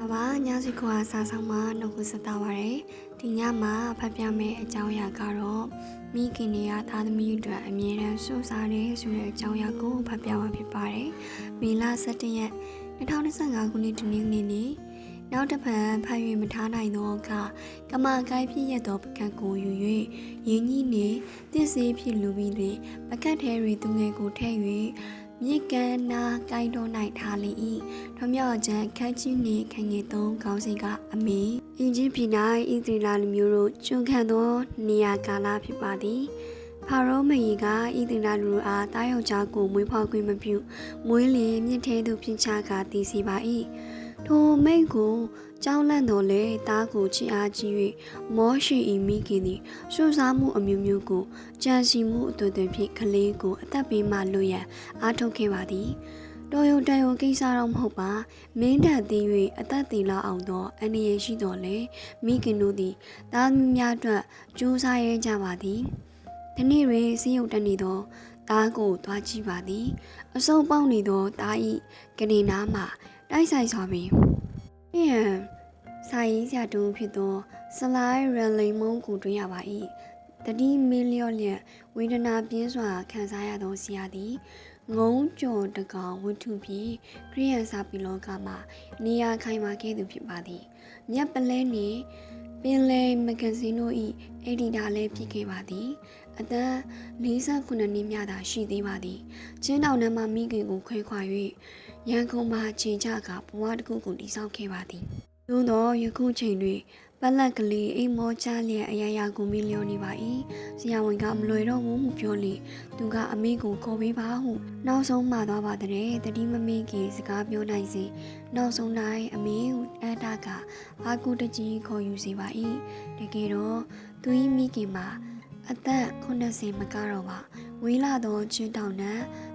။အဘာညစီကွာစာဆောင်မှာနှုတ်ခွစတာပါရယ်။ဒီညမှာဖတ်ပြမယ့်အကြောင်းအရာကတော့မိခင်တွေကသားသမီးအတွက်အမြဲတမ်းစိုးစားတယ်ဆိုတဲ့အကြောင်းအရာကိုဖတ်ပြမှာဖြစ်ပါတယ်။မေလ17ရက်2025ခုနှစ်ဒီနေ့နေ့နေ့နောက်တစ်ဖန်ဖတ်၍မထားနိုင်သောအခါကမကိုင်းဖြစ်ရသောပကတ်ကိုယူ၍ရင်းကြီးနှင့်တစ္ဆေးဖြစ်လူပြီးတွင်ပကတ်ထဲတွင်သူငယ်ကိုထည့်၍ မြေကန်နာကိုင်းတော်၌ထားလေ၏ထွမြောက်ချံခက်ချင်းနှင့်ခငယ်သုံးခေါင်းစဉ်ကအမေအင်ဂျင်ပြည်၌ဣသရီလာလူမျိုးတို့ကျွန်းခံသောနေရာကာလဖြစ်ပါသည်ဖာရောမကြီးကဣသရီလာလူတို့အားတားယောက်ျားကိုမွေးဖွားခွင့်မပြုမွေးလင်မြင့်သေးသူဖြစ်ချကာတည်စီပါ၏ ထိုမိတ်ကိုကြောင်းလန့်တော်လဲတားကိုချစ်အားကြီး၍မောရှိဤမိခင်သည်စွန့်စားမှုအမျိုးမျိုးကိုကြံစီမှုအသွင်သွင်ဖြင့်ကလေးကိုအသက်ပေးမှလွတ်ရန်အားထုတ်ခဲ့ပါသည်တော်ရုံတန်ရုံကိစ္စတော့မဟုတ်ပါမင်းတပ်သေး၍အသက်သေးလောက်အောင်တော့အနေရရှိတော်လေမိခင်တို့သည်သားသမီးများအတွက်ကြိုးစားရဲကြပါသည်ဒီနေ့တွင်စီးရုံတက်နေသောသားကိုသွားကြည့်ပါသည် အစုံပေါက်နေသောသားဤကနေနားမှ တိုက်ဆိုင်စွာပင်ဟင်စာရေးဆရာတူဖြစ်သောစလိုက်ရလိမ်မုံကိုတွေ့ရပါ၏တတိမီလျော့လျက်ဝေဒနာပြင်းစွာခံစားရသောဆရာသည်ငုံကြော်တကောင်ဝတ္ထုဖြင့်ခရိယန်စာပီလောကမှာနေရာခိုင်မာခဲ့သူဖြစ်ပါသည်မြတ်ပလဲနှင့်ပင်လယ်မဂဇင်းတို့၏အက်ဒီတာလည်းဖြစ်ခဲ့ပါသည်အသက်48နှစ်မြသာရှိသေးပါသည်ချင်းတောင်နှမ်းမှမိခင်ကိုခွဲခွာ၍ ရန်ကုန်မှာခြေချကဘဝတစ်ခုကိုတည်ဆောက်ခဲ့ပါသည်သို့သောယခုချိန်တွင်ပလက်ကလေးအိမ်မောချလျက်အရာရာကိုမီလျော်နေပါ၏ဆရာဝန်ကမလွယ်တော့ဘူးဟုပြောလေသူကအမေကိုခေါ်ပေးပါဟုနောက်ဆုံးမှသွားပါတဲ့တတိမမေကြီးစကားပြောနိုင်စေနောက်ဆုံးတိုင်းအမေဟုအတ္တကအာကုတကြီးခေါ်ယူစေပါ၏တကယ်တော့သူ၏မိခင်မှာအသက်80မကတော့ပါဝေးလာသောချင်းတောင်နှံ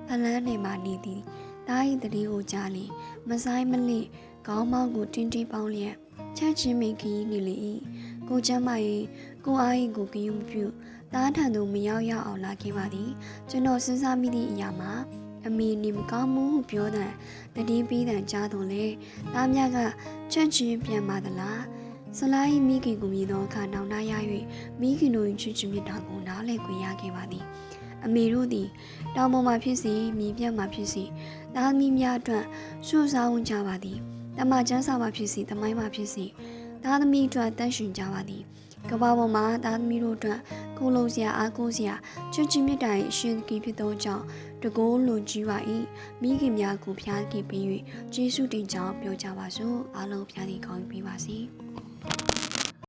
ဖလန်းနေမှနေသည် တား၏တတိကိုကြားလေမဆိုင်မလိခေါင်းမောင်းကိုတင်းတင်းပေါင်းလျက်ချက်ချင်းမိခီနေလေ၏ကိုချမ်းမ၏ကိုအား၏ကိုကယူမပြုတားထန်သူမရောက်ရအောင်လာခဲ့ပါသည်ကျွန်တော်စဉ်းစားမိသည့်အရာမှာအမေနေမကောင်းမှုဟုပြောတဲ့တတိပြီးတဲ့ကြားတော်လေတားမြကချက်ချင်းပြန်ပါသလားဆလိုင်းမိခင်ကိုမြင်သောအခါနောင်တရ၍မိခင်တို့ချစ်ချစ်မြတ်တာကိုနားလည်ခွင့်ရခဲ့ပါသည် အမေတို့သည်တောင်ပေါ်မှာဖြစ်စေမြေပြန့်မှာဖြစ်စေသားသမီးများအတွက်စွန့်စားဝင်ကြပါသည်တမချမ်းစာမှာဖြစ်စေတမိုင်းမှာဖြစ်စေသားသမီးအတွက်တန့်ရှင်ကြပါသည်ကမ္ဘာပေါ်မှာသားသမီးတို့အတွက်ကိုယ်လုံးစရာအားကိုးစရာချစ်ချင်းမြတ်တိုင်အရှင်ကြီးဖြစ်သောကြောင့်တကိုးလွန်ကြီးပါ၏မိခင်များကိုဖျားကြည့်ပြီး၍ကျေးဇူးတင်ကြောင်းပြောကြပါစို့အားလုံးဖျားသည့်ကောင်းပေးပါစေ